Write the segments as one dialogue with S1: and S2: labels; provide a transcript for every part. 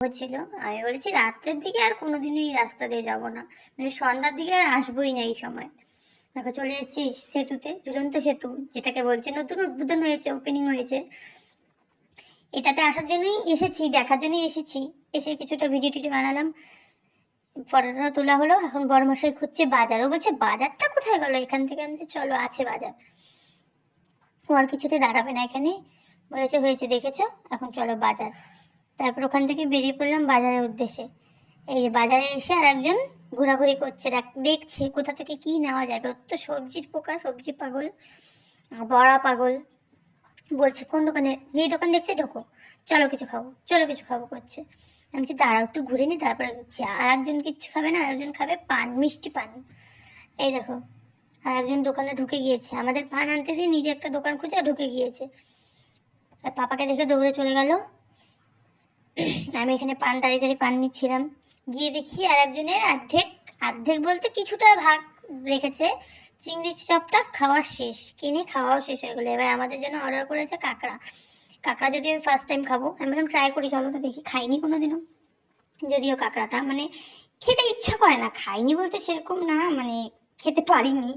S1: হচ্ছিল আমি বলেছি, রাত্রের দিকে আর কোনোদিনই এই রাস্তা দিয়ে যাব না। মানে সন্ধ্যার দিকে আর আসবোই না এই সময়। দেখো, চলে এসেছি সেতুতে। ঝুলন্ত সেতু, যেটাকে বলছে, নতুন উদ্বোধন হয়েছে ওপেনিং হয়েছে। এটাতে আসার জন্যই এসেছি, দেখার জন্যই এসেছি। এসে কিছুটা ভিডিও টিডিও বানালাম। ফটোটা তোলা হলো। এখন বড় মশাই খুঁজছে বাজার। ও বলছে, বাজারটা কোথায় গেল? এখান থেকে? আমি চলো, আছে বাজার। ও আর কিছুতে দাঁড়াবে না এখানে। বলেছে, হয়েছে, দেখেছ? এখন চলো বাজার। তারপর ওখান থেকে বেরিয়ে পড়লাম বাজারের উদ্দেশ্যে। এই যে বাজারে এসে আর একজন ঘোরাঘুরি করছে। দেখ- দেখছে কোথা থেকে কি নেওয়া যাবে। ওর তো সবজির পোকা, সবজি পাগল বড়া পাগল। বলছে, কোন দোকানে? যেই দোকান দেখছে ঢোকো চলো কিছু খাব, চলো কিছু খাব, করছে। আমি বলছি, দাঁড়াও, একটু ঘুরে নি, তারপরে দিচ্ছি আর একজন কিচ্ছু খাবে না আর একজন খাবে পান, মিষ্টি পান। এই দেখো আর একজন দোকানে ঢুকে গিয়েছে। আমাদের পান আনতে দিয়ে নিজে একটা দোকান খুঁজে ঢুকে গিয়েছে। পাপাকে দেখে দৌড়ে চলে গেল। আমি এখানে পান দাঁড়িয়ে পান নিচ্ছিলাম। গিয়ে দেখি আর একজনের অর্ধেক অর্ধেক বলতে কিছুটা ভাগ রেখেছে। চিংড়ি চপটা খাওয়া শেষ, কিনে খাওয়াও শেষ হয়ে গেলো। এবার আমাদের জন্য অর্ডার করেছে কাঁকড়া। কাঁকড়া যদি আমি ফার্স্ট টাইম খাব, আমি বললাম ট্রাই করি, চলো তো দেখি। খাইনি কোনো দিনও যদিও কাঁকড়াটা মানে খেতে ইচ্ছা করে না। খাইনি বলতে সেরকম না মানে খেতে পারিনি।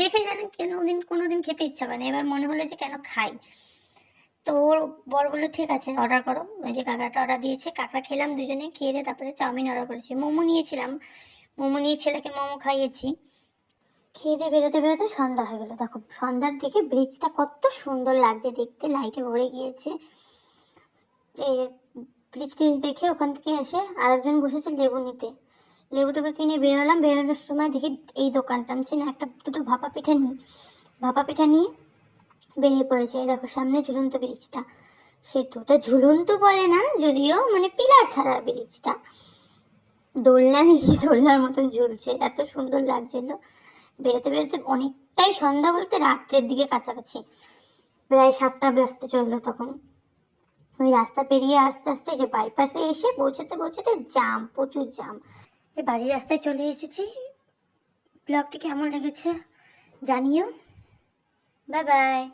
S1: দেখে জানি কেন দিন কোনো দিন খেতে ইচ্ছা করে না। এবার মনে হলো যে কেন খাই। তো ওর বর বলল ঠিক আছে অর্ডার করো। ওই যে কাঁকড়াটা অর্ডার দিয়েছে কাঁকড়া খেলাম দুজনে, খেয়ে দিয়ে তারপরে চাউমিন অর্ডার করেছি। মোমো নিয়েছিলাম, মোমো নিয়ে ছেলেকে মোমো খাইয়েছি। খেয়ে দিয়ে বেরোতে বেরোতে সন্ধ্যা হয়ে গেলো। দেখো, সন্ধ্যার দিকে ব্রিজটা কত সুন্দর লাগছে দেখতে লাইটে ভরে গিয়েছে। ব্রিজ টিজ দেখে ওখান থেকে এসে আরেকজন বসেছে লেবু নিতে। লেবু টেবু কিনে বেরোলাম বেরোনোর সময় দেখি এই দোকানটা, আমি না একটা দুটো ভাপা পিঠা নিই। ভাপা পিঠা নিয়ে বেরিয়ে পড়েছে। দেখো, সামনে ঝুলন্ত ব্রিজটা। সেতুটা ঝুলন্ত বলে না, যদিও মানে পিলার ছাড়া ব্রিজটা। দোলনা নেই, দোলনার মতন ঝুলছে। এত সুন্দর লাগছিল বেরোতে বেরোতে অনেকটাই সন্ধ্যা বলতে রাত্রের দিকে কাছাকাছি। প্রায় সাতটা বাজতে চলল তখন। ওই রাস্তা পেরিয়ে আস্তে আস্তে যে বাইপাসে এসে পৌঁছতে পৌঁছতে জাম প্রচুর জাম বাড়ির রাস্তায় চলে এসেছি। ব্লগটি কেমন লেগেছে জানিও। Bye bye